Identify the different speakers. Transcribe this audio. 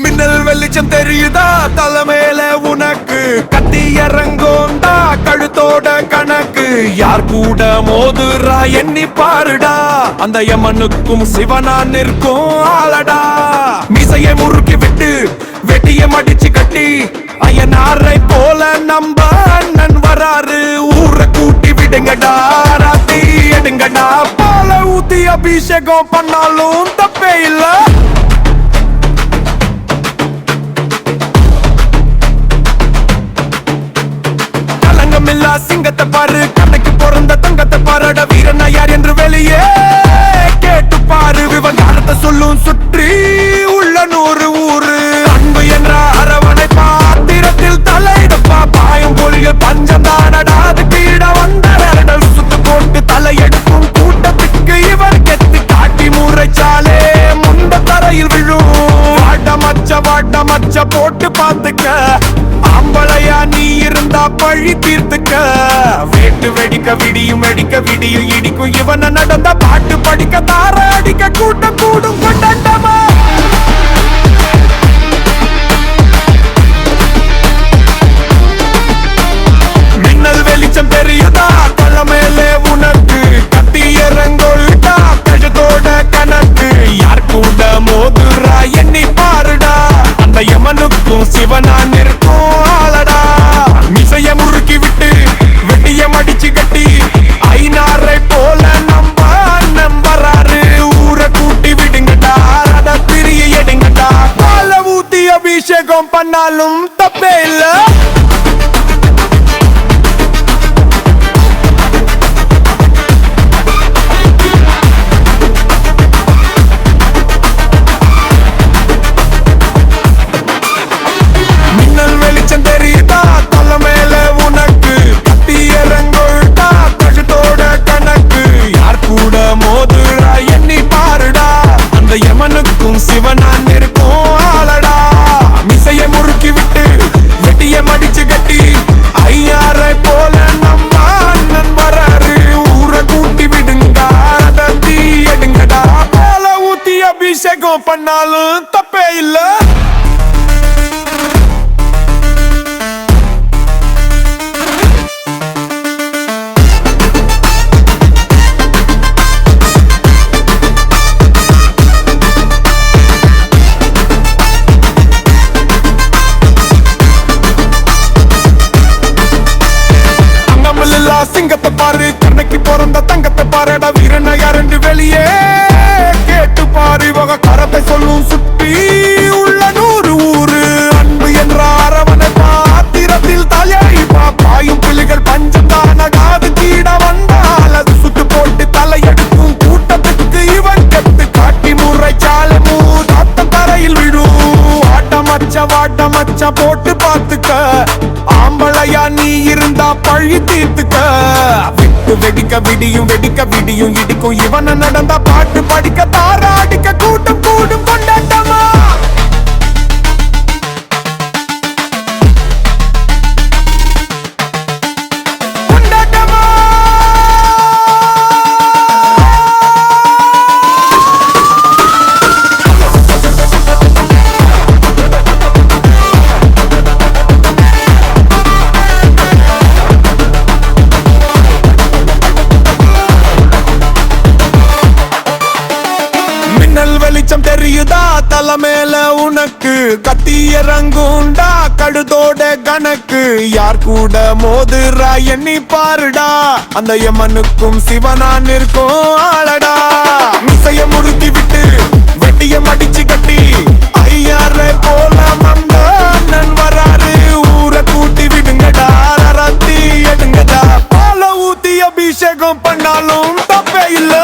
Speaker 1: மின்னல் வெளிச்சம் தெரியுதா? தலைமையில உனக்கு கத்தி இறங்கோண்டா கழுத்தோட கணக்கு யார் கூட மோதுரா எண்ணி பாருடா. அந்த யமனுக்கும் சிவனா நிற்கும் ஆளடா. மிசையை முறுக்கி விட்டு வெட்டிய மடிச்சு கட்டி அயனாரை போல நம்ப அண்ணன் வராரு. ஊரை கூட்டி விடுங்கடா ராத்தி எடுங்கடா. பால ஊத்தி அபிஷேகம் பண்ணாலும் தப்பே இல்லை. கலங்கமில்லா சிங்கத்தை பாரு. கண்ணைக்கு பிறந்த தங்கத்தை பாருட. வீரனா யார் என்று வெளியே கேட்டு பாரு. விவகாரத்தை சொல்லும் சுற்றி உள்ள நூறு ஊரு. அன்பு என்ற அரவணை பாத்திரத்தில் தலையிடப்பா. பாயும் பொழிய பஞ்சம் தானடா. அது கீழ வந்த விரடல் சுத்து போட்டு தலையெடுக்கும் கூட்டத்துக்கு இவர் கெத்து காட்டி முறைச்சாலே முந்த தரையில் விழும். வாட்ட மச்ச வாட்ட மச்ச போட்டு பார்த்துக்க. ஆம்பளையா நீ இருந்தா பழி தீர்த்துக்க. வேட்டு வெடிக்க விடியும் வெடிக்க விடியும் இடிக்கும். இவன நடந்த பாட்டு அபிஷேகம் பண்ணாலும் தப்பே இல்ல. மின்னல் வெளிச்சம் தெரியுதா? தலை மேல உனக்கு. கத்தி இறங்கொள்டா கழுத்தோட கணக்கு. யார் கூட மோதுடா எண்ணி பாருடா. அந்த யமனுக்கும் சிவனான் பண்ணாலும் தப்பே இல்லை. சிங்கத்தை பாரு. கண்ணைக்கு பிறந்த தங்கத்தை பாருடா. வீரன யாருன்னு வெளியே பாத்திரத்தில் பாயும் பிள்ளைகள் பஞ்சம் தானகாது கீட வந்தால் அது சுட்டு போட்டு தலையெடுக்கும் கூட்டத்துக்கு இவன் கெத்து காட்டி முறைச்சால மூதாத்தம் தரையில் விழும் ஆட்ட மச்ச போட்டு பார்த்துக்க ஆம்பளையா நீ இருந்தா பழி தீர்த்துக்க விட்டு வெடிக்க விடியும் வெடிக்க விடியும் இடிக்கும். இவன நடந்தா பாட்டு படிக்க தாராடிக்க கூட்டம் மின்னல் வெளிச்சம் தெரியுதா? தலைமேல உனக்கு கத்தி இறங்குண்டா? கடுதோட கணக்கு யார் கூட மோதுரா எண்ணி பாருடா. அந்த எமனுக்கும் சிவனா நிற்கும் ஆளடா. மிசைய முறுக்கி விட்டு வெட்டிய மடிச்சு கட்டி ஐயாரை போல மண்ட அண்ணன் வராரு. ஊரை கூட்டி விடுங்கடா. ரத்தி எடுங்கடா. பால ஊத்தி அபிஷேகம் பண்ணாலும் தப்பே இல்லை.